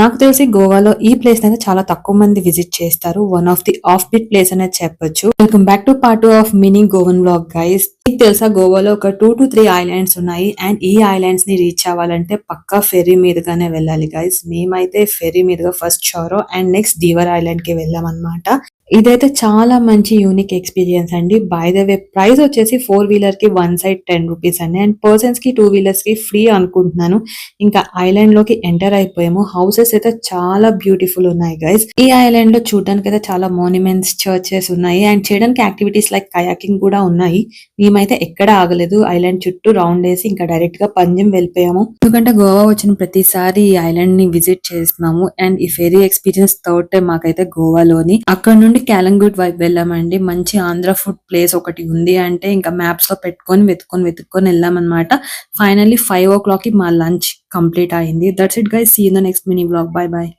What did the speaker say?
నాకు తెలిసి గోవాలో ఈ ప్లేస్ అయితే చాలా తక్కువ మంది విజిట్ చేస్తారు. One of the offbeat place అనేది చెప్పొచ్చు welcome back to part of mini Goan blog guys మీకు తెలుసా గోవాలో ఒక టూ టు త్రీ ఐలాండ్స్ ఉన్నాయి. అండ్ ఈ ఐలాండ్స్ని రీచ్ అవ్వాలంటే పక్కా ఫెర్రీ మీదుగానే వెళ్ళాలి గైస్ మేమైతే ఫెర్రీ మీదుగా first Chorao and next Divar ఐలాండ్కి వెళ్ళాం అనమాట ఇదైతే చాలా మంచి యూనిక్ ఎక్స్పీరియన్స్ అండి. బై ద వే ప్రైస్ వచ్చేసి ఫోర్ వీలర్కి వన్ సైడ్ టెన్ రూపీస్ అండి. అండ్ పర్సన్స్కి టూ వీలర్స్కి ఫ్రీ అనుకుంటున్నాను. ఇంకా ఐలాండ్లోకి ఎంటర్ అయిపోయాము. హౌసెస్ అయితే చాలా బ్యూటిఫుల్ ఉన్నాయి గైస్ ఈ ఐలాండ్లో చూడడానికి అయితే చాలా మోన్యుమెంట్స్ చర్చెస్ ఉన్నాయి. అండ్ చేయడానికి యాక్టివిటీస్ లైక్ కయాకింగ్ కూడా ఉన్నాయి. మేమైతే ఎక్కడ ఆగలేదు. ఐలాండ్ చుట్టూ రౌండ్ వేసి ఇంకా డైరెక్ట్గా పంజం వెళ్ళిపోయాము. ఎందుకంటే గోవా వచ్చిన ప్రతిసారి ఈ ఐలాండ్ని విజిట్ చేస్తున్నాము. అండ్ ఈ ఫెరీ ఎక్స్పీరియన్స్ థర్డ్ టైం మాకైతే గోవాలోని. అక్కడ నుండి క్యాలంగూట్ వైపు వెళ్ళామండి. మంచి ఆంధ్ర ఫుడ్ ప్లేస్ ఒకటి ఉంది అంటే ఇంకా మ్యాప్స్లో పెట్టుకొని వెతుకొని వెతుక్కొని వెళ్ళామన్నమాట. ఫైనల్లీ ఫైవ్ ఓ క్లాక్కి మా లంచ్ కంప్లీట్ అయింది. That's it guys see in the next mini blog bye bye